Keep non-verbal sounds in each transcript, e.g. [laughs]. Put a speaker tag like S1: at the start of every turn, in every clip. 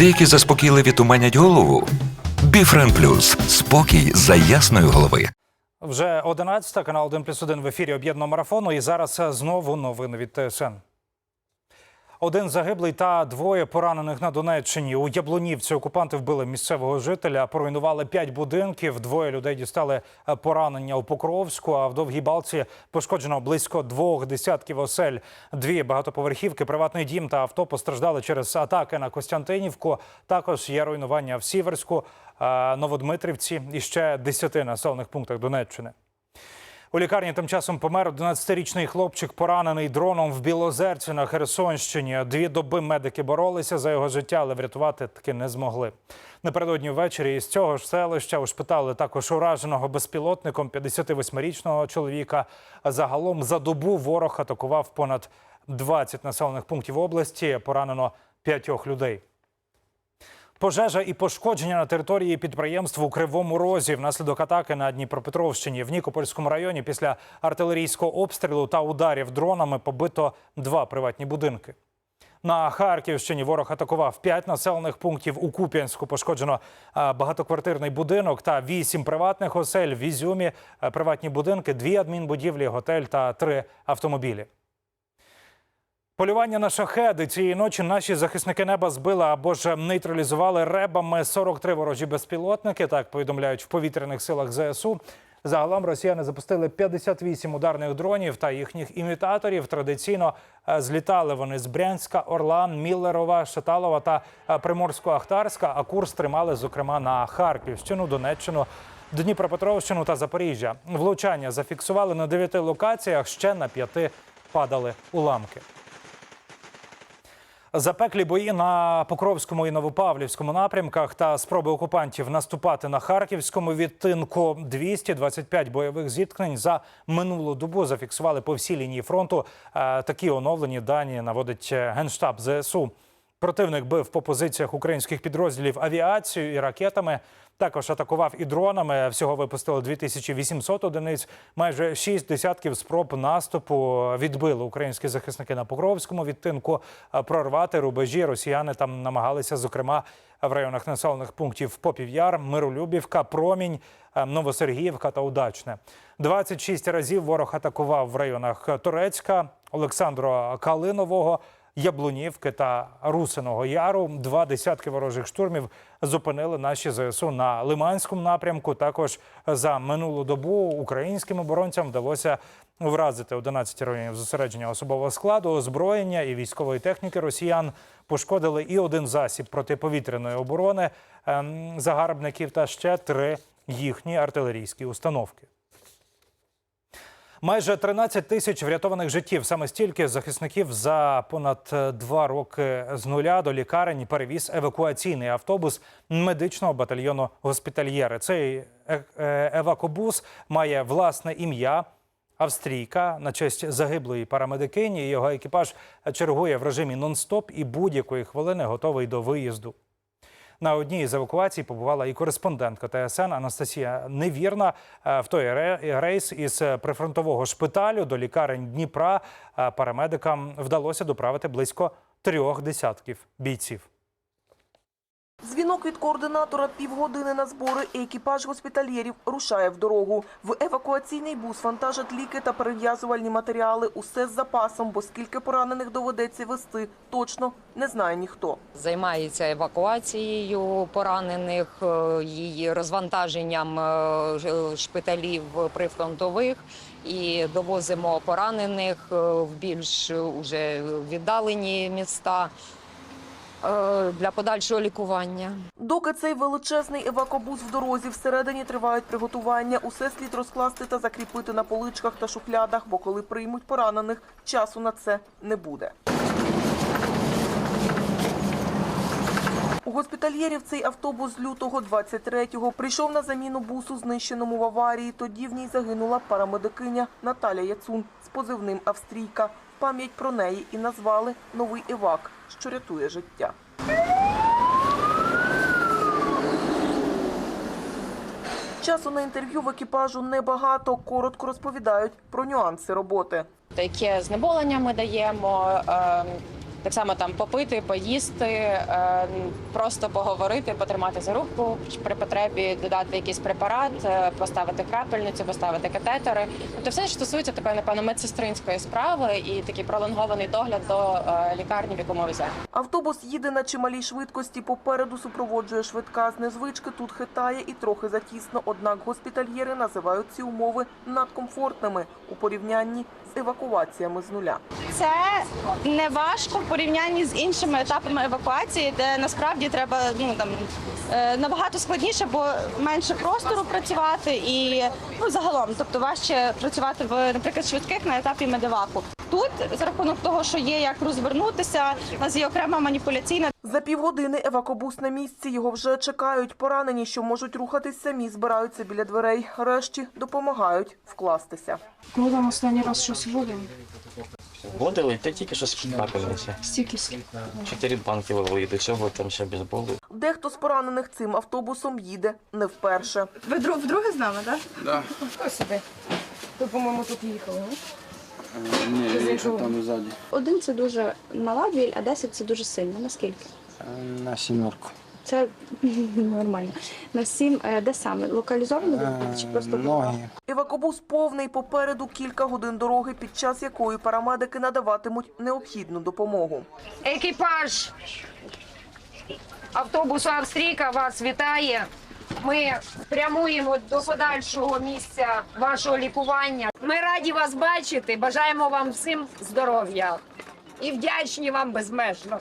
S1: Деякі заспокійливі туманять голову. Біфрен Плюс спокій за ясної голови.
S2: Вже 11 канал 1 плюс 1 в ефірі об'єднаного марафону. І зараз знову новини від ТСН. Один загиблий та двоє поранених на Донеччині. У Яблунівці окупанти вбили місцевого жителя, поруйнували п'ять будинків. Двоє людей дістали е, поранення у Покровську. А в Довгій Балці пошкоджено близько двох десятків осель. Дві багатоповерхівки, приватний дім та авто постраждали через атаки на Костянтинівку. Також є руйнування в Сіверську, е, Новодмитрівці і ще десяти населених пунктах Донеччини. У лікарні тим часом помер 11-річний хлопчик, поранений дроном в Білозерці на Херсонщині. Дві доби медики боролися за його життя, але врятувати таки не змогли. Напередодні ввечері із цього ж селища ушпитали також ураженого безпілотником 58-річного чоловіка. Загалом за добу ворог атакував понад 20 населених пунктів області. Поранено п'ятьох людей. Пожежа і пошкодження на території підприємств у Кривому Розі внаслідок атаки на Дніпропетровщині в Нікопольському районі після артилерійського обстрілу та ударів дронами побито два приватні будинки. На Харківщині ворог атакував п'ять населених пунктів. У Куп'янську пошкоджено е, багатоквартирний будинок та вісім приватних осель. В Ізюмі е, приватні будинки, дві адмінбудівлі, готель та три автомобілі. Полювання на шахеди цієї ночі наші захисники неба збили або ж нейтралізували ребами 43 ворожі безпілотники. Так повідомляють в повітряних силах ЗСУ. Загалом росіяни запустили 58 ударних дронів та їхніх імітаторів. Традиційно е, злітали вони з Брянська, Орлан, Міллерова, Шаталова та е, Приморсько-Ахтарська. А курс тримали зокрема на Харківщину, Донеччину. Дніпропетровщину та Запоріжжя влучання зафіксували на дев'яти локаціях. Ще на п'яти падали уламки. Запеклі бої на Покровському і Новопавлівському напрямках та спроби окупантів наступати на Харківському відтинку 225 бойових зіткнень за минулу добу зафіксували по всій лінії фронту. Е, Такі оновлені дані наводить е, генштаб ЗСУ. Противник бив по позиціях українських підрозділів авіацією і ракетами. Також атакував і дронами. Всього випустили 2800 одиниць. Майже шість десятків спроб наступу відбили українські захисники на Покровському відтинку. Прорвати рубежі росіяни там намагалися, зокрема в районах населених пунктів Попів'яр, Миролюбівка, Промінь, е, Новосергіївка та Удачне. 26 разів ворог атакував в районах Турецька, Олександро Калинового. Яблунівки та Русиного Яру. Два десятки ворожих штурмів зупинили наші ЗСУ на Лиманському напрямку. Також за минулу добу українським оборонцям вдалося вразити 11 районів зосередження особового складу, озброєння і військової техніки росіян. Пошкодили і один засіб протиповітряної оборони ем, загарбників та ще три їхні артилерійські установки. Майже 13 тисяч врятованих життів. Саме стільки захисників за понад е, два роки з нуля до лікарень перевіз евакуаційний автобус медичного батальйону госпітальєри. Цей е- е- евакобус має власне ім'я. Австрійка на честь загиблої парамедикині. Його екіпаж чергує в режимі нон-стоп і будь-якої хвилини готовий до виїзду. На одній з евакуацій побувала і кореспондентка ТСН Анастасія Невірна. Е, В той ре- рейс із прифронтового шпиталю до лікарень Дніпра е, парамедикам вдалося доправити близько трьох десятків бійців.
S3: Дзвінок від координатора півгодини на збори і екіпаж госпітальєрів рушає в дорогу. В евакуаційний бус вантажать ліки та перев'язувальні матеріали. Усе з запасом, бо скільки поранених доведеться вести, точно не знає ніхто.
S4: займається евакуацією поранених, е, її розвантаженням е, шпиталів прифронтових і довозимо поранених е, в більш уже віддалені міста для подальшого лікування.
S3: Доки цей величезний евакобус в дорозі, всередині тривають приготування. Усе слід розкласти та закріпити на поличках та шухлядах, бо коли приймуть поранених, часу на це не буде. У госпітальєрів цей автобус з лютого 23-го прийшов на заміну бусу, знищеному в аварії. Тоді в ній загинула парамедикиня Наталя Яцун з позивним Австрійка. Пам'ять про неї і назвали новий евак, що рятує життя. Часу на інтерв'ю в екіпажу небагато. Коротко розповідають про нюанси роботи.
S4: Таке знеболення ми даємо. е,
S5: так само там попити, поїсти, е, просто поговорити, потримати за руку при потребі, додати якийсь препарат, е, поставити крапельницю, поставити катетери. Тобто все, що стосується такої, напевно, медсестринської справи і такий пролонгований догляд до е, лікарні, в яку ми веземо.
S3: Автобус їде на чималій швидкості. Попереду супроводжує швидка з незвички. Тут хитає і трохи затісно. Однак госпітальєри називають ці умови надкомфортними у порівнянні з евакуаціями з нуля.
S6: Це не важко в порівнянні з іншими етапами евакуації, де насправді треба ну там е, набагато складніше, бо менше простору працювати і ну загалом, тобто важче працювати в, наприклад, швидких на етапі медеваку. Тут за рахунок того, що є як розвернутися, у нас є окрема маніпуляційна
S3: За півгодини евакобус на місці. Його вже чекають. Поранені, що можуть рухатись самі, збираються біля дверей. Решті допомагають вкластися.
S7: Коли там останній раз щось вводили?
S8: Водили, та тільки що з крапельниці.
S7: Стільки скільки?
S8: Чотири банки вивели, до цього там ще бейсболи.
S3: Дехто з поранених цим автобусом їде не вперше.
S6: Ви вдруге з нами, так?
S9: Ні, я їхав там ззаді.
S7: Один це дуже мала біль, а 10 це дуже сильно. Наскільки?
S9: На сімерку.
S7: Це [laughs] нормально. На сім, е, де саме? Локалізовано
S9: Е,
S7: чи просто
S9: Ноги.
S3: Евакобус повний попереду кілька годин дороги, під час якої парамедики надаватимуть необхідну допомогу.
S10: Екіпаж автобусу Австрійка вас вітає. Ми прямуємо до подальшого місця вашого лікування. Ми раді вас бачити. Бажаємо вам всім здоров'я і вдячні вам безмежно.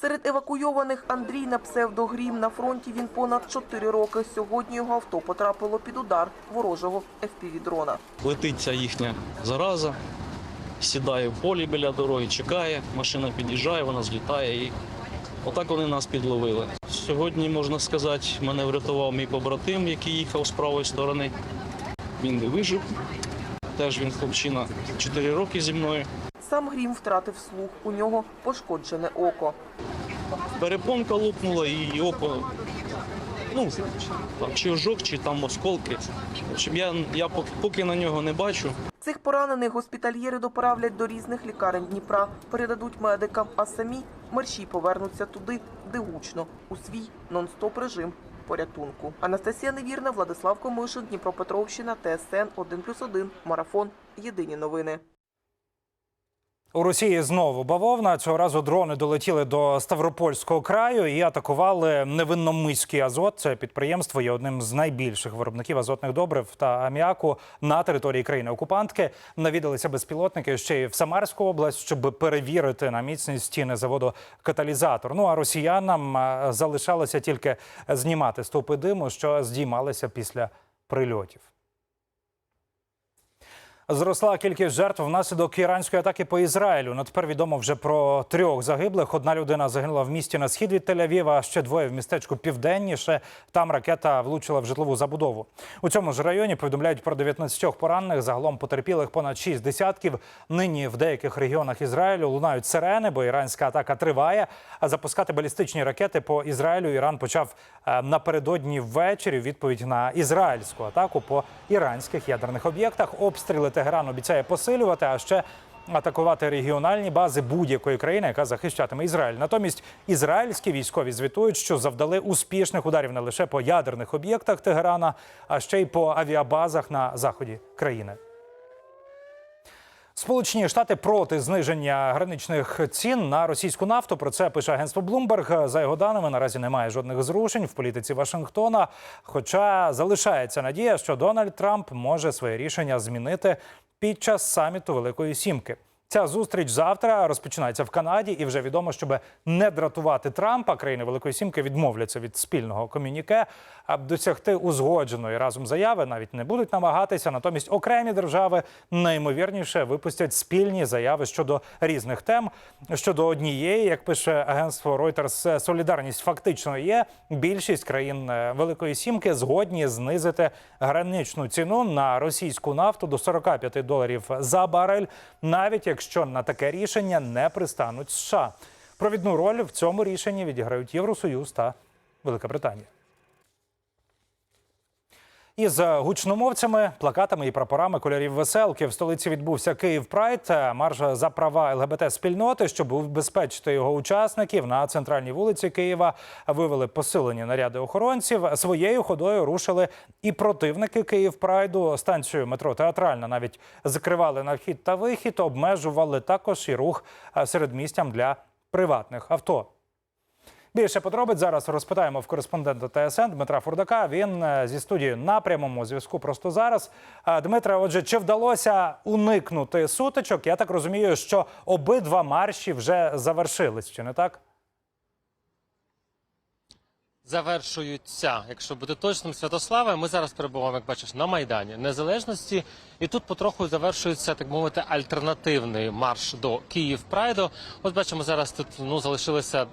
S3: Серед евакуйованих Андрій на псевдогрім на фронті він понад 4 роки. Сьогодні його авто потрапило під удар ворожого FPV-дрона.
S11: Летить ця їхня зараза, сідає в полі біля дороги, чекає, машина під'їжджає, вона злітає і отак вони нас підловили. Сьогодні, можна сказати, мене врятував мій побратим, який їхав з правої сторони. Він не вижив. Теж він хлопчина 4 роки зі мною.
S3: Сам грім втратив слух. У нього пошкоджене око.
S11: Перепонка лопнула і око. Ну, там, чи ожог, чи там осколки. В общем, я, я поки на нього не бачу.
S3: Цих поранених госпітальєри доправлять до різних лікарень Дніпра, передадуть медикам, а самі мерші повернуться туди, де гучно, у свій нон-стоп режим порятунку. Анастасія Невірна, Владислав Комишин, Дніпропетровщина, ТСН 1+,1, Марафон. Єдині новини.
S2: У Росії знову бавовна. Цього разу дрони долетіли до Ставропольського краю і атакували невинномиський азот. Це підприємство є одним з найбільших виробників азотних добрив та аміаку на території країни-окупантки. Навідалися безпілотники ще й в Самарську область, щоб перевірити на міцність стіни заводу каталізатор. Ну а росіянам залишалося тільки знімати стовпи диму, що здіймалися після прильотів. Зросла кількість жертв внаслідок іранської атаки по Ізраїлю. На тепер відомо вже про трьох загиблих. Одна людина загинула в місті на схід від Тель-Авіва, а ще двоє в містечку південніше. Там ракета влучила в житлову забудову. У цьому ж районі повідомляють про 19 поранених. Загалом потерпілих понад 6 десятків. Нині в деяких регіонах Ізраїлю лунають сирени, бо іранська атака триває. А запускати балістичні ракети по Ізраїлю Іран почав е, напередодні ввечері. Відповідь на ізраїльську атаку по іранських ядерних об'єктах. Обстріли Тегеран обіцяє посилювати, а ще атакувати регіональні бази будь-якої країни, яка захищатиме Ізраїль. Натомість ізраїльські військові звітують, що завдали успішних ударів не лише по ядерних об'єктах Тегерана, а ще й по авіабазах на заході країни. Сполучені Штати проти зниження граничних цін на російську нафту. Про це пише агентство Bloomberg. За його даними, наразі немає жодних зрушень в політиці Вашингтона. Хоча залишається надія, що Дональд Трамп може своє рішення змінити під час саміту Великої Сімки. Ця зустріч завтра розпочинається в Канаді, і вже відомо, щоб не дратувати Трампа, країни Великої Сімки відмовляться від спільного комюніке, а досягти узгодженої разом заяви навіть не будуть намагатися. Натомість окремі держави найімовірніше випустять спільні заяви щодо різних тем. Щодо однієї, як пише агентство Reuters, солідарність фактично є. Більшість країн е, Великої Сімки згодні знизити граничну ціну на російську нафту до 45 доларів за барель, навіть якщо на таке рішення не пристануть США. Провідну роль в цьому рішенні відіграють Євросоюз та Велика Британія. Із гучномовцями, плакатами і прапорами кольорів веселки в столиці відбувся Київ Прайд. Марш за права ЛГБТ спільноти, щоб убезпечити його учасників на центральній вулиці Києва. Вивели посилені наряди охоронців. Своєю ходою рушили і противники Київ Прайду. Станцію метро театральна навіть закривали на вхід та вихід. Обмежували також і рух е, середмістям для приватних авто. Більше подробиць зараз розпитаємо в кореспондента ТСН Дмитра Фурдака. Він е, зі студією на прямому зв'язку просто зараз. Е, Дмитре, отже, чи вдалося уникнути сутичок? Я так розумію, що обидва марші вже завершились, чи не так?
S12: завершуються, якщо бути точним, Святославе. Ми зараз перебуваємо, як бачиш, на майдані Незалежності, і тут потроху завершується, так мовити, альтернативний марш до Київ Прайду. От бачимо, зараз тут ну залишилося.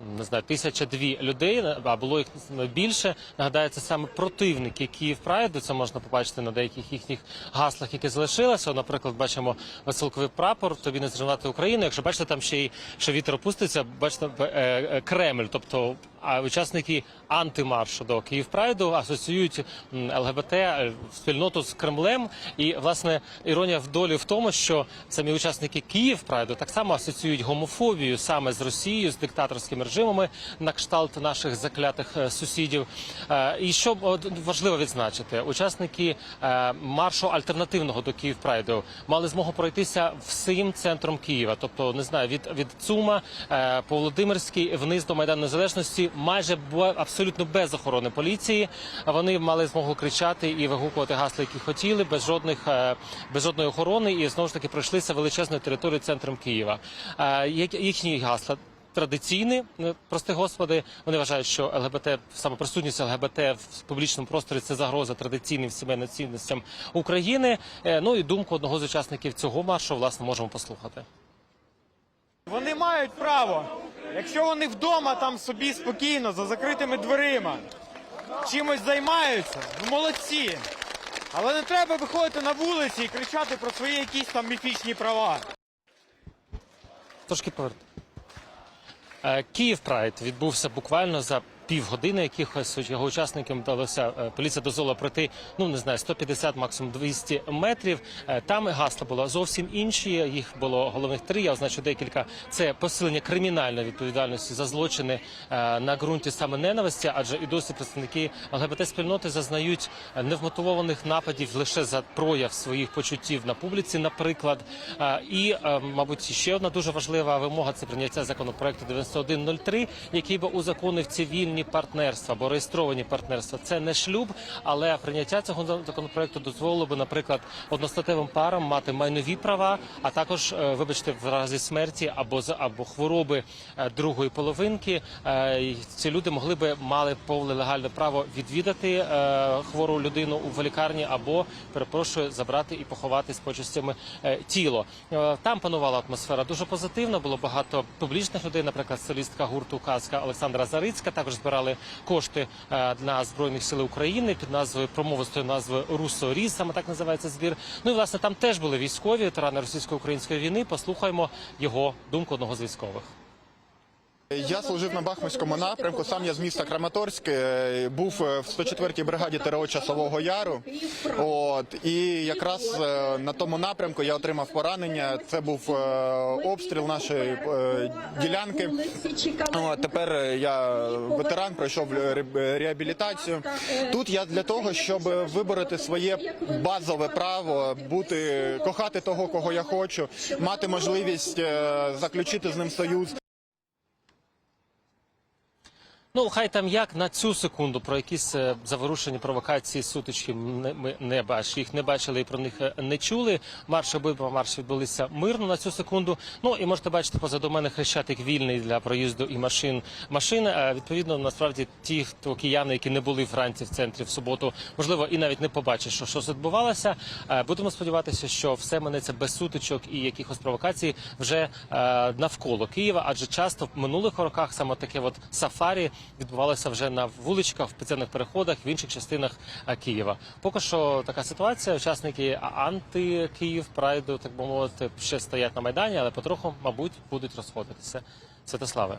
S12: Не знаю, тисяча дві людей, а було їх більше. Нагадаю, це саме противники Київ Прайду. Це можна побачити на деяких їхніх гаслах, які залишилися. Наприклад, бачимо веселковий прапор, тобі не зривати Україну. Якщо бачите, там ще й що вітер опуститься, бачите е, е, Кремль, тобто а учасники антимаршу до Київ Прайду асоціюють ЛГБТ е, спільноту з Кремлем. І власне іронія в долі в тому, що самі учасники Київ Прайду так само асоціюють гомофобію саме з Росією, з диктаторськими режимами на кшталт наших заклятих е, сусідів. Е, І що важливо відзначити, учасники маршу альтернативного до Київ Прайду мали змогу пройтися всім центром Києва, тобто не знаю, від від ЦУМа по Володимирській вниз до Майдану Незалежності, майже бу- абсолютно без охорони поліції. Вони мали змогу кричати і вигукувати гасла, які хотіли, без жодних е, без жодної охорони, і знову ж таки пройшлися величезною територією центром Києва. Е, Їхні гасла традиційні, е, прости господи. Вони вважають, що ЛГБТ саме присутність ЛГБТ в публічному просторі це загроза традиційним сімейним цінностям України. Е, Ну і думку одного з учасників цього маршу власне можемо послухати.
S13: Вони мають право, якщо вони вдома там собі спокійно, за закритими дверима, чимось займаються, ну молодці. Але не треба виходити на вулиці і кричати про свої якісь там міфічні права.
S12: Трошки поверну. Е, Київ Прайд відбувся буквально за півгодини, якихось його учасникам вдалося е, поліція дозволила пройти, ну не знаю, 150, максимум 200 метрів. Е, Там гасла було зовсім інші. Їх було головних три. Я означу декілька. Це посилення кримінальної відповідальності за злочини е, на ґрунті саме ненависті, адже і досі представники ЛГБТ спільноти зазнають невмотивованих нападів лише за прояв своїх почуттів на публіці, наприклад. І, мабуть, ще одна дуже важлива вимога це прийняття законопроекту 9103, який би узаконив цивільні партнерства або реєстровані партнерства. Це не шлюб, але прийняття цього законопроекту дозволило би, наприклад, одностатевим парам мати майнові права, а також, е, вибачте, в разі смерті або або хвороби е, другої половинки. е, Ці люди могли би мали повне легальне право відвідати хвору людину у лікарні або перепрошую забрати і поховати з почестями е, тіло. Там панувала атмосфера дуже позитивна. Було багато публічних людей, наприклад, солістка гурту Казка Олександра Зарицька. Також збирали кошти для на збройних сил України під назвою промовистою назвою Руссо Різ, саме так називається збір. Ну і власне там теж були військові ветерани російсько-української війни. Послухаємо його думку одного з військових.
S14: Я служив на Бахмутському напрямку. Сам я з міста Краматорськ. е, Був е, в 104-й бригаді ТРО Часового Яру. От і якраз е, на тому напрямку я отримав поранення. Це був обстріл нашої ділянки. От, тепер я ветеран, пройшов ре- реабілітацію. Тут я для того, щоб вибороти своє базове право, бути кохати того, кого я хочу, мати можливість заключити з ним союз.
S12: Ну, хай там як на цю секунду про якісь е, заворушені провокації, сутички ми не бачили. Їх не бачили і про них е, не чули. Марші обидва марші відбулися мирно на цю секунду. Ну і можете бачити позаду мене хрещатик вільний для проїзду і машин. Машини е, відповідно насправді ті, хто кияни, які не були вранці в центрі в суботу, можливо, і навіть не побачать, що щось відбувалося. Будемо сподіватися, що все минеться без сутичок і якихось провокацій вже е, навколо Києва, адже часто в минулих роках саме таке от сафарі відбувалося вже на вуличках, в підземних переходах в інших частинах е, Києва. Поки що така ситуація. Учасники анти-Київ прайду, так би мовити, ще стоять на майдані, але потроху, мабуть, будуть розходитися. Святославе.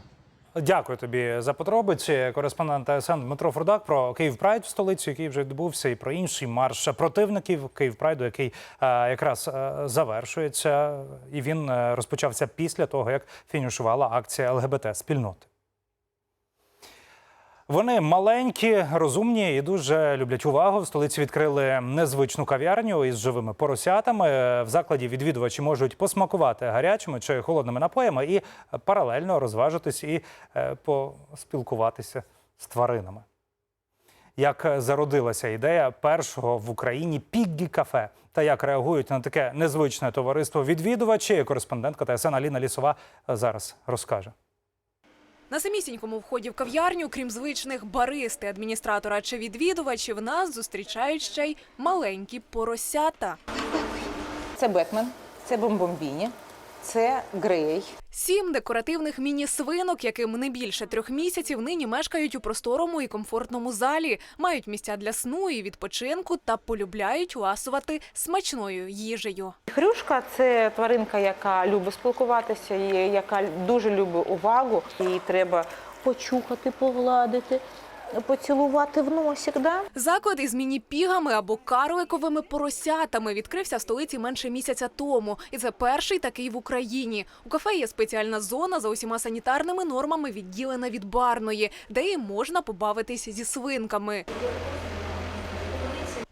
S2: Дякую тобі за подробиці. Кореспондент ТСН Дмитро Фрудак про Київ Прайд в столицю, який вже відбувся, і про інший марш противників Київ Прайду, який е, якраз е, завершується, і він е, розпочався після того, як фінішувала акція ЛГБТ спільноти. Вони маленькі, розумні і дуже люблять увагу. В столиці відкрили незвичну кав'ярню із живими поросятами. В закладі відвідувачі можуть посмакувати гарячими чи холодними напоями і паралельно розважитись і е, поспілкуватися з тваринами. Як зародилася ідея першого в Україні піггі кафе та як реагують на таке незвичне товариство відвідувачі, кореспондентка ТСН Аліна Лісова зараз розкаже.
S15: На самісінькому вході в кав'ярню, крім звичних баристи, адміністратора чи відвідувачів, нас зустрічають ще й маленькі поросята.
S16: Це Бекмен, це Бомбомбіні, це Грей.
S15: Сім декоративних міні-свинок, яким не більше трьох місяців, нині мешкають у просторому і комфортному залі, мають місця для сну і відпочинку та полюбляють ласувати смачною їжею.
S16: Хрюшка це тваринка, яка любить спілкуватися, яка дуже любить увагу. Її треба почухати, погладити, поцілувати в носик. Да?
S15: Заклад із міні-пігами або карликовими поросятами відкрився в столиці менше місяця тому, і це перший такий в Україні. У кафе є спеціальна зона за усіма санітарними нормами, відділена від барної, де і можна побавитись зі свинками.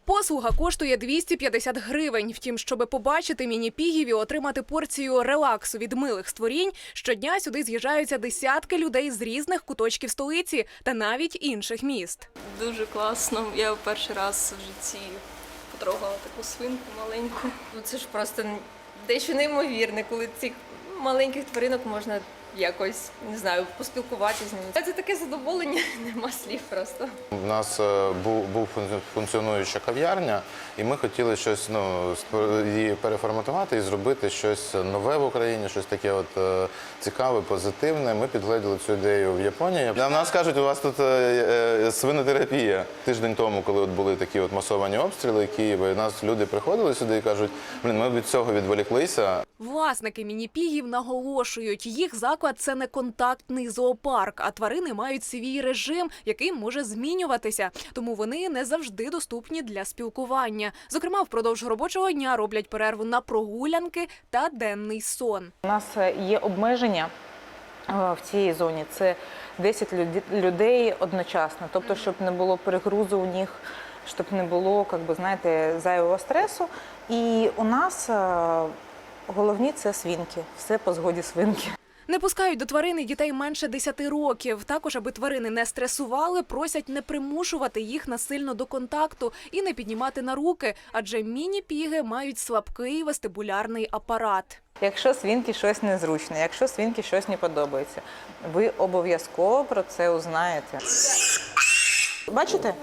S15: Послуга коштує 250 гривень. Втім, щоб побачити міні-пігів і отримати порцію релаксу від милих створінь, щодня сюди з'їжджаються десятки людей з різних куточків столиці та навіть інших міст.
S17: Дуже класно. Я перший раз в житті потрогала таку свинку маленьку. Ну це ж просто дещо неймовірне, коли цих маленьких тваринок можна якось не знаю, поспілкуватися з ними. Це таке задоволення, [laughs] нема слів просто.
S18: У нас е, був, був функціонуюча кав'ярня, і ми хотіли щось ну, її переформатувати і зробити щось нове в Україні, щось таке от е, цікаве, позитивне. Ми підгледіли цю ідею в Японії. Нам нас кажуть, у вас тут е, е, свинотерапія. Тиждень тому, коли от були такі от масовані обстріли Києва, і нас люди приходили сюди і кажуть, блін, ми від цього відволіклися.
S15: Власники міні-пігів наголошують, їх заклад це не контактний зоопарк, а тварини мають свій режим, який може змінюватися. Тому вони не завжди доступні для спілкування. Зокрема, впродовж робочого дня роблять перерву на прогулянки та денний сон.
S16: У нас е, є обмеження е, в цій зоні. Це 10 люд- людей одночасно. Тобто, щоб не було перегрузу у них, щоб не було, як би, знаєте, зайвого стресу. І у нас е, головні це свинки. Все по згоді свинки.
S15: Не пускають до тварини дітей менше 10 років. Також, аби тварини не стресували, просять не примушувати їх насильно до контакту і не піднімати на руки, адже міні-піги мають слабкий вестибулярний апарат.
S16: Якщо свинки щось незручне, якщо свинки щось не подобається, ви обов'язково про це узнаєте. Бачите?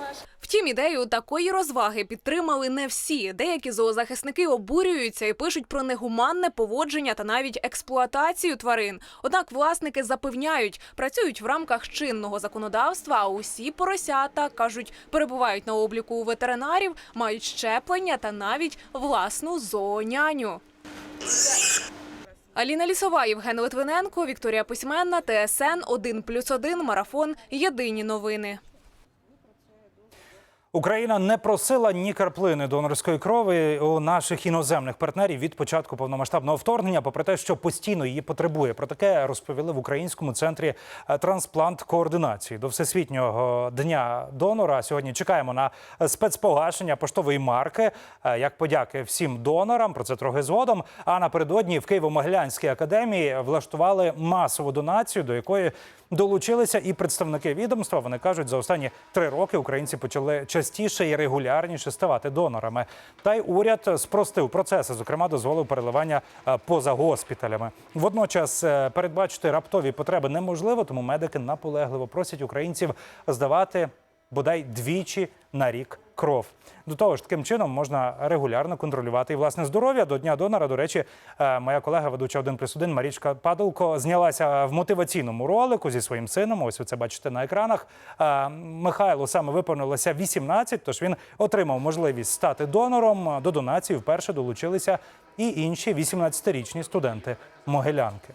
S15: Втім, ідею такої розваги підтримали не всі. Деякі зоозахисники обурюються і пишуть про негуманне поводження та навіть експлуатацію тварин. Однак власники запевняють, працюють в рамках чинного законодавства. А усі поросята кажуть, перебувають на обліку у ветеринарів, мають щеплення та навіть власну зооняню. Аліна Лісова, Євген Литвиненко, Вікторія Письменна, ТСН 1+,1, Марафон. Єдині новини.
S2: Україна не просила ні краплини донорської крові у наших іноземних партнерів від початку повномасштабного вторгнення, попри те, що постійно її потребує. Про таке розповіли в українському центрі е, трансплант координації до всесвітнього дня донора. Сьогодні чекаємо на спецпогашення поштової марки е, як подяки всім донорам. Про це трохи згодом. А напередодні в Києво-Могилянській академії влаштували масову донацію, до якої долучилися і представники відомства. Вони кажуть, за останні три роки українці почали частіше і регулярніше ставати донорами. Та й уряд спростив процеси, зокрема, дозволив переливання е, поза госпіталями. Водночас е, передбачити раптові потреби неможливо, тому медики наполегливо просять українців здавати бодай двічі на рік кров. До того ж, таким чином можна регулярно контролювати і власне здоров'я. До дня донора. До речі, е, моя колега, ведуча 1 плюс 1 Марічка Падалко, знялася в мотиваційному ролику зі своїм сином. Ось ви це бачите на екранах. Е, Михайлу саме виповнилося 18, тож він отримав можливість стати донором. До донації вперше долучилися і інші 18-річні студенти Могилянки.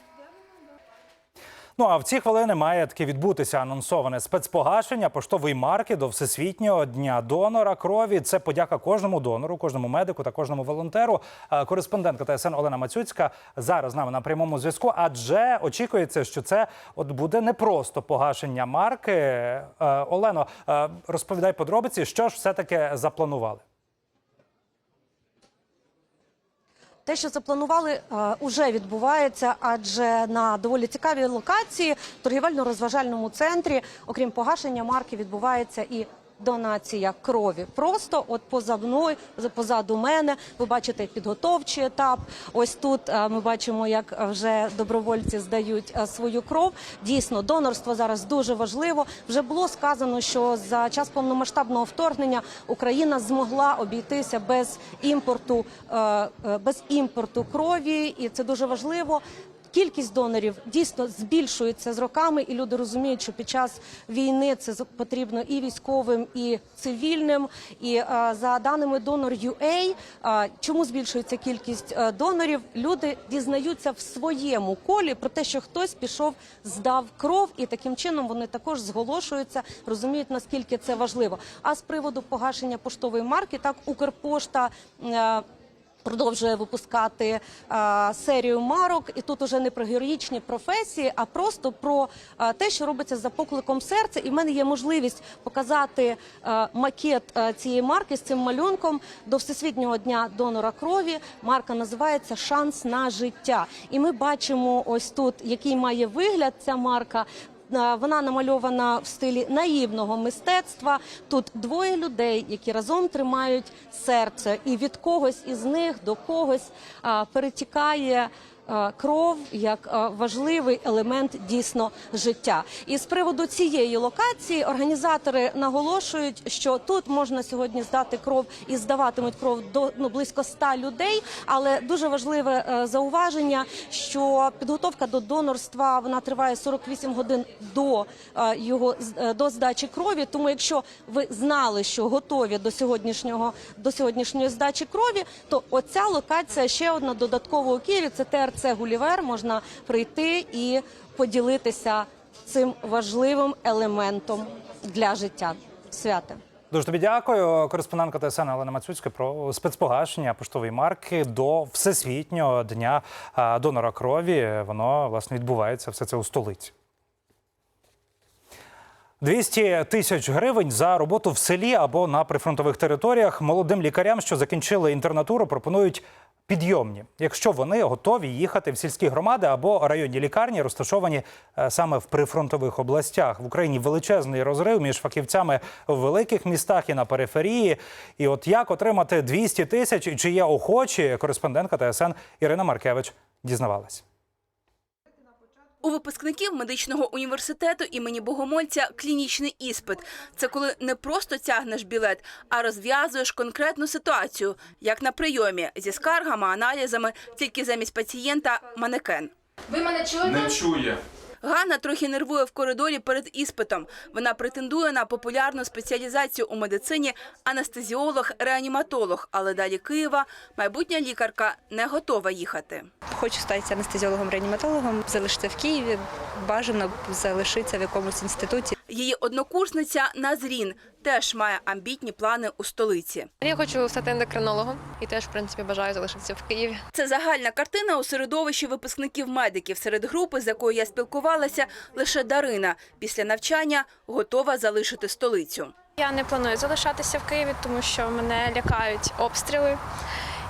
S2: Ну а в ці хвилини має таки відбутися анонсоване спецпогашення поштової марки до Всесвітнього дня донора крові. Це подяка кожному донору, кожному медику та кожному волонтеру. Е, Кореспондентка ТСН Олена Мацюцька зараз з нами на прямому зв'язку. Адже очікується, що це от буде не просто погашення марки. Е, Олено, е, розповідай подробиці, що ж все таки запланували.
S19: Те, що запланували, е, уже відбувається, адже на доволі цікавій локації, торгівельно-розважальному центрі, окрім погашення марки, відбувається і донація крові. Просто от поза мною, позаду мене, ви бачите підготовчий етап. Ось тут е, ми бачимо, як вже добровольці здають е, свою кров. Дійсно, донорство зараз дуже важливо. Вже було сказано, що за час повномасштабного вторгнення Україна змогла обійтися без імпорту, е, без імпорту крові, і це дуже важливо. Кількість донорів дійсно збільшується з роками, і люди розуміють, що під час війни це потрібно і військовим, і цивільним. І е, за даними Donor.ua, е, чому збільшується кількість е, донорів? Люди дізнаються в своєму колі про те, що хтось пішов, здав кров, і таким чином вони також зголошуються, розуміють наскільки це важливо. А з приводу погашення поштової марки, так Укрпошта. Продовжує випускати е, серію марок, і тут уже не про героїчні професії, а просто про е, те, що робиться за покликом серця. І в мене є можливість показати е, макет е, цієї марки з цим малюнком до всесвітнього дня донора крові. Марка називається Шанс на життя. І ми бачимо ось тут, який має вигляд ця марка. Е, Вона намальована в стилі наївного мистецтва. Тут двоє людей, які разом тримають серце, і від когось із них до когось перетікає. Е, Кров як е, важливий елемент дійсно життя, і з приводу цієї локації організатори наголошують, що тут можна сьогодні здати кров і здаватимуть кров до ну близько 100 людей. Але дуже важливе е, зауваження, що підготовка до донорства вона триває 48 годин до його до здачі крові. Тому, якщо ви знали, що готові до сьогоднішнього до сьогоднішньої здачі крові, то оця локація ще одна додаткова у Києві. Це ТРЦ Гулівер. Можна прийти і поділитися цим важливим елементом для життя. Святе.
S2: Дуже тобі дякую. Кореспондентка ТСН Олена Мацюцька про спецпогашення поштової марки до Всесвітнього дня донора крові. Воно власне відбувається все це у столиці. 200 тисяч гривень за роботу в селі або на прифронтових територіях молодим лікарям, що закінчили інтернатуру, пропонують підйомні, якщо вони готові їхати в сільські громади або районні лікарні, розташовані е, саме в прифронтових областях. В Україні величезний розрив між фахівцями в великих містах і на периферії. І от як отримати 200 тисяч чи є охочі, кореспондентка ТСН Ірина Маркевич дізнавалась.
S20: У випускників медичного університету імені Богомольця клінічний іспит. Це коли не просто тягнеш білет, а розв'язуєш конкретну ситуацію, як на прийомі зі скаргами, аналізами, тільки замість пацієнта манекен.
S21: Ви мене чуєте?
S20: Не чує. Ганна трохи нервує в коридорі перед іспитом. Вона претендує на популярну спеціалізацію у медицині анестезіолог-реаніматолог, але далі Києва майбутня лікарка не готова їхати.
S22: Хочу стати анестезіологом-реаніматологом, залишитися в Києві, бажано залишитися в якомусь інституті.
S20: Її однокурсниця Назрін теж має амбітні плани у столиці.
S21: Я хочу стати ендокринологом і теж, в принципі, бажаю залишитися в Києві.
S20: Це загальна картина у середовищі випускників медиків. Серед групи, з якою я спілкувалася, лише Дарина після навчання готова залишити столицю.
S23: Я не планую залишатися в Києві, тому що мене лякають обстріли.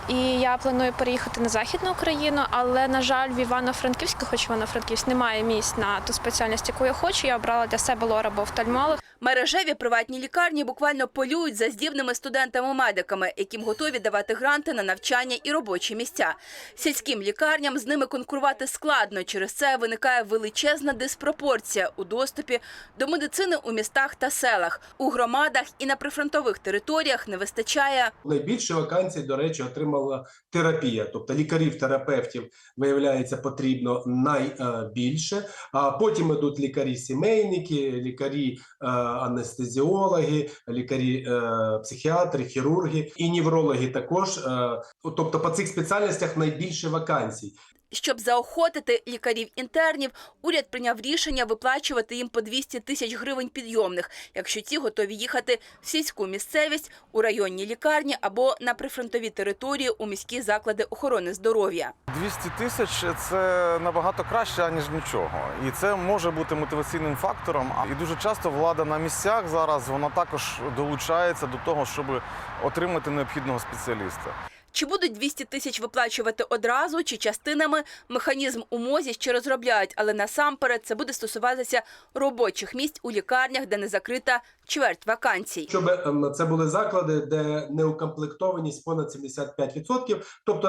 S23: І я планую переїхати на західну Україну, але на жаль, в Івано-Франківську, хоч Івано-Франківськ немає місць на ту спеціальність, яку я хочу. Я обрала для себе лор або офтальмолог.
S20: Мережеві приватні лікарні буквально полюють за здібними студентами-медиками, яким готові давати гранти на навчання і робочі місця. Сільським лікарням з ними конкурувати складно. Через це виникає величезна диспропорція у доступі до медицини у містах та селах. У громадах і на прифронтових територіях не вистачає
S24: Найбільше вакансій, до речі, отримала терапія, тобто лікарів-терапевтів виявляється потрібно найбільше. А потім ідуть лікарі-сімейники, лікарі е, анестезіологи, лікарі е, хірурги і неврологи також е, тобто по цих спеціальностях найбільше вакансій.
S20: Щоб заохотити лікарів-інтернів, уряд прийняв рішення виплачувати їм по 200 тисяч гривень підйомних, якщо ті готові їхати в сільську місцевість, у районні лікарні або на прифронтові території у міські заклади охорони здоров'я.
S25: 200 тисяч це набагато краще, ніж нічого. І це може бути мотиваційним фактором. І дуже часто влада на місцях зараз вона також долучається до того, щоб отримати необхідного спеціаліста.
S20: Чи будуть 200 тисяч виплачувати одразу чи частинами? Механізм у МОЗі ще розробляють, але насамперед це буде стосуватися робочих місць у лікарнях, де не закрита чверть вакансій.
S24: Щоб ем, це були заклади, де неукомплектованість понад 75%, тобто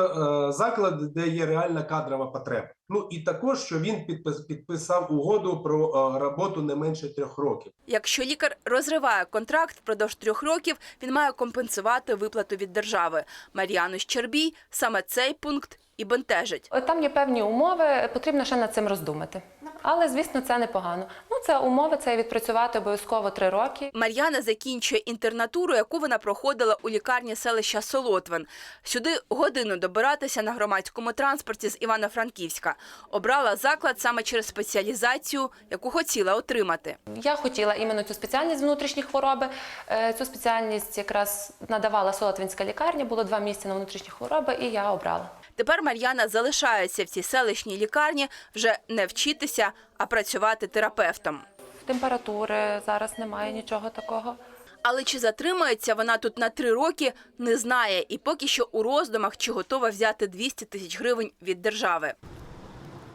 S24: е, заклади, де є реальна кадрова потреба. Ну і також, що він підпис- підписав угоду про е, роботу не менше трьох років.
S20: Якщо лікар розриває контракт впродовж трьох років, він має компенсувати виплату від держави. Мар'яну Щербій саме цей пункт і бентежить.
S26: Там є певні умови, потрібно ще над цим роздумати. Але, звісно, це непогано. Ну, це умови, це відпрацювати обов'язково три роки.
S20: Мар'яна закінчує інтернатуру, яку вона проходила у лікарні селища Солотвин. Сюди годину добиратися на громадському транспорті з Івано-Франківська. Обрала заклад саме через спеціалізацію, яку хотіла отримати.
S26: Я хотіла іменно цю спеціальність внутрішні хвороби. Е, Цю спеціальність якраз надавала Солотвинська лікарня, було два місця на внутрішні хвороби, і я обрала.
S20: Тепер Мар'яна залишається в цій селищній лікарні вже не вчитися, а працювати терапевтом.
S26: Температури зараз немає нічого такого.
S20: Але чи затримається вона тут на три роки, не знає і поки що у роздумах, чи готова взяти 200 тисяч гривень від держави.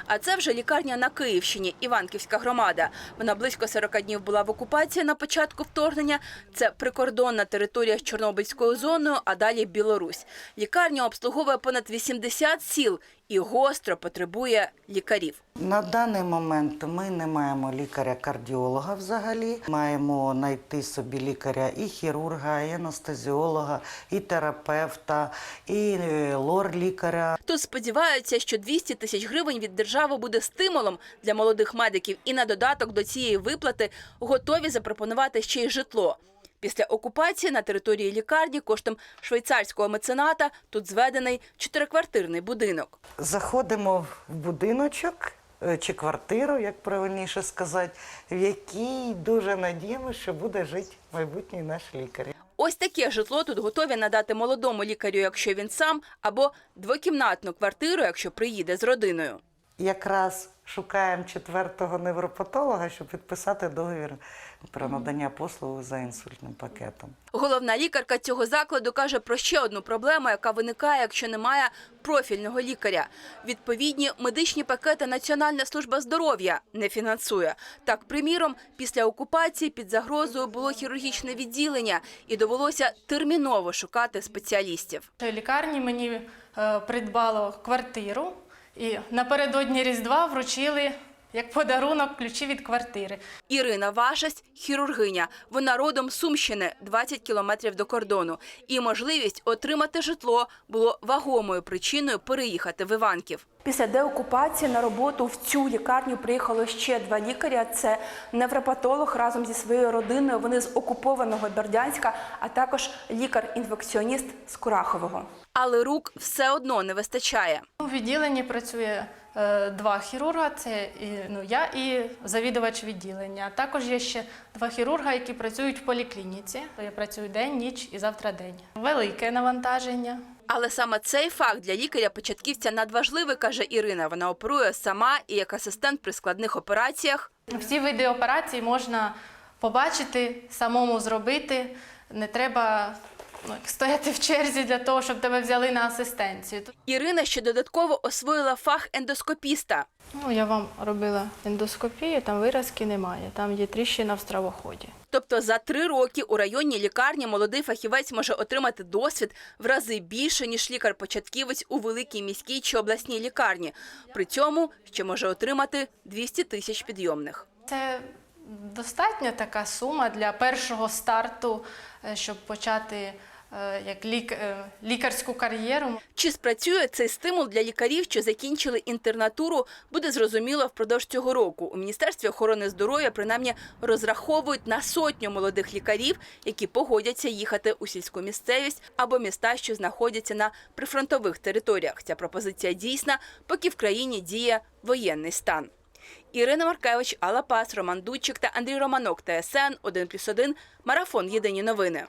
S20: А це вже лікарня на Київщині, Іванківська громада. Вона близько 40 днів була в окупації на початку вторгнення. Це прикордонна територія з Чорнобильською зоною, а далі Білорусь. Лікарня обслуговує понад 80 сіл і гостро потребує лікарів.
S27: На даний момент ми не маємо лікаря-кардіолога взагалі. Маємо знайти собі лікаря і хірурга, і анестезіолога, і терапевта, і е, лор-лікаря.
S20: Тут сподіваються, що 200 тисяч гривень від держави буде стимулом для молодих медиків, і на додаток до цієї виплати готові запропонувати ще й житло. Після окупації на території лікарні коштом швейцарського мецената тут зведений чотириквартирний будинок.
S27: Заходимо в будиночок е, чи квартиру, як правильніше сказати, в якій дуже надіємося, що буде жити майбутній наш лікар.
S20: Ось таке житло тут готові надати молодому лікарю, якщо він сам, або двокімнатну квартиру, якщо приїде з родиною.
S27: Якраз шукаємо четвертого невропатолога, щоб підписати договір про надання послуг за інсультним пакетом.
S20: Головна лікарка цього закладу каже про ще одну проблему, яка виникає, якщо немає профільного лікаря. Відповідні медичні пакети Національна служба здоров'я не фінансує. Так, приміром, після окупації під загрозою було хірургічне відділення і довелося терміново шукати спеціалістів.
S28: Лікарні мені е, придбало квартиру і напередодні Різдва вручили як подарунок ключі від квартири.
S20: Ірина Вашесть – хірургиня. Вона родом з Сумщини, 20 кілометрів до кордону. І можливість отримати житло було вагомою причиною переїхати в Іванків.
S6: Після деокупації на роботу в цю лікарню приїхало ще два лікаря. Це невропатолог разом зі своєю родиною. Вони з окупованого Бердянська, а також лікар-інфекціоніст з Курахового.
S20: Але рук все одно не вистачає.
S28: У відділенні працює е, два хірурга, це ну, я і завідувач відділення. Також є ще два хірурга, які працюють в поліклініці. Я працюю день, ніч і завтра день. Велике навантаження.
S20: Але саме цей факт для лікаря-початківця надважливий, каже Ірина. Вона оперує сама і як асистент при складних операціях.
S28: Всі види операцій можна побачити, самому зробити. Не треба стояти в черзі для того, щоб тебе взяли на асистенцію.
S20: Ірина ще додатково освоїла фах ендоскопіста.
S28: Ну, я вам робила ендоскопію, там виразки немає, там є тріщина в стравоході.
S20: Тобто за три роки у районній лікарні молодий фахівець може отримати досвід в рази більше, ніж лікар-початківець у великій міській чи обласній лікарні. При цьому ще може отримати 200 тисяч підйомних.
S28: Це достатня така сума для першого старту, е, щоб почати як лік, е, лікарську кар'єру.
S20: Чи спрацює цей стимул для лікарів, що закінчили інтернатуру, буде зрозуміло впродовж цього року. У Міністерстві охорони здоров'я принаймні розраховують на сотню молодих лікарів, які погодяться їхати у сільську місцевість або міста, що знаходяться на прифронтових територіях. Ця пропозиція дійсна, поки в країні діє воєнний стан. Ірина Маркевич, Алла Пас, Роман Дудчик та Андрій Романок. ТСН 1+,1. Марафон. Єдині новини.